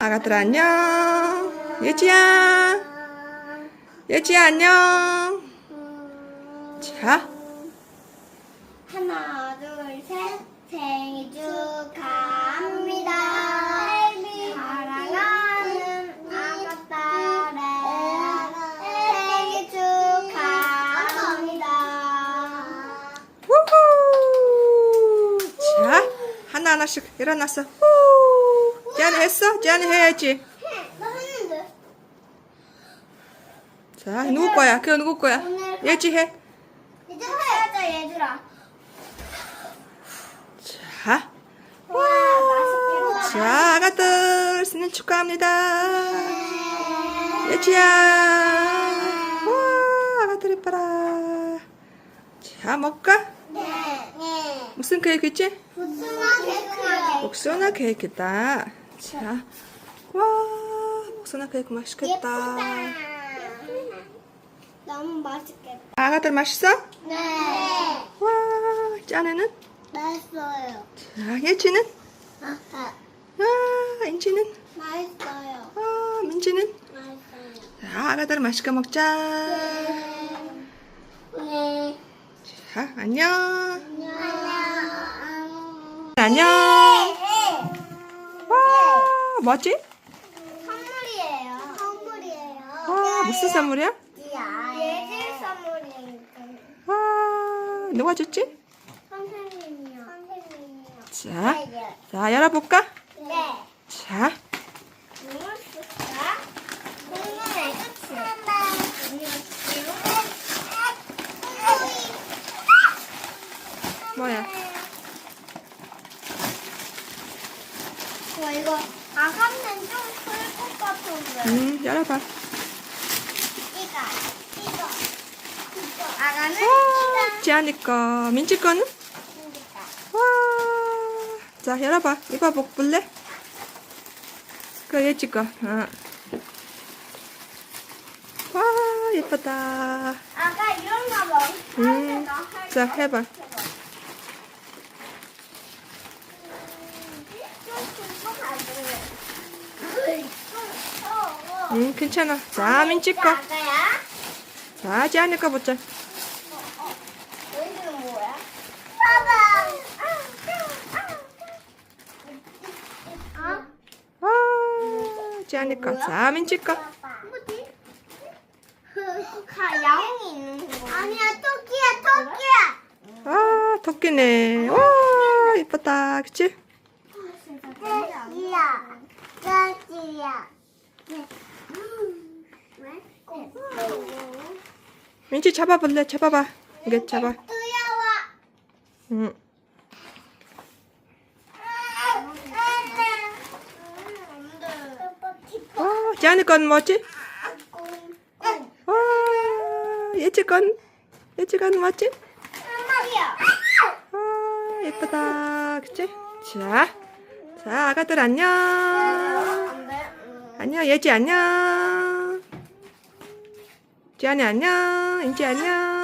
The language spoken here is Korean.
아가들 안녕. 예지야. 예지야 안녕. 자, 하나, 둘, 셋. 생일 축하합니다. 사랑하는 아가딸의 생일 축하합니다. 우후. 자, 하나 하나씩 일어났어. 지안이 해야지. 나 했는데. 자, 누구 거야? 그거 누구 거야? 예지 해. 이제 해야죠, 얘들아. 자, 와, 맛있겠다. 자, 아가들 생일 축하합니다. 예지야. 와, 아가들 이뻐라. 자, 먹을까? 네. 네. 무슨 케이크지? 케이크. 복숭아 케이크다. 자, 와, 복숭아 케이크 맛있겠다. 너무 맛있겠다. 아가들 맛있어? 네. 와, 짠에는? 맛있어요. 자, 예지는? 아, 아, 아, 인지는? 맛있어요. 아, 민지는? 맛있어요. 자, 아가들 맛있게 먹자. 네. 자, 안녕. 안녕. 안녕. 와, 뭐지? 선물이에요. 선물이에요. 와, 무슨 선물이야? 예질 선물이니까. 와, 누가 줬지? 선생님이요. 선생님이요. 자, 자, 열어볼까? 네. 자, 무엇일까? 공룡의 끝이. 뭐야? 와 이거 아가는 좀클것 같은데. 음, 열어봐. 이거 이거 이거 아가는 와, 지안이 거, 민지 거는? 와, 자, 열어봐. 이거 뭐 볼래? 그 예지 거. 어. 와, 예쁘다. 아가 이런 거 먹. 음, 자, 해봐. 음, 괜찮아. 자, 거. 아가야? 자, 지안이 거 보자. 너희들은 뭐야? 봐봐. 어? 와, 지안이 거. 자, 민지 거. 뭐지? 가 양이 있는 거. 아니야 토끼야 토끼야. 아, 토끼네. 와, 예쁘다. 그치? 토끼야. 토끼야. 민지 잡아볼래? 잡아봐. 이게 잡아. 응. 와, 지안이 건 뭐지? 와, 예지 건. 예지 건 뭐지? 와, 예쁘다. 그치? 자, 자, 아가들 안녕. 안녕, 예지 안녕. 지안이 안녕. 인지 안녕.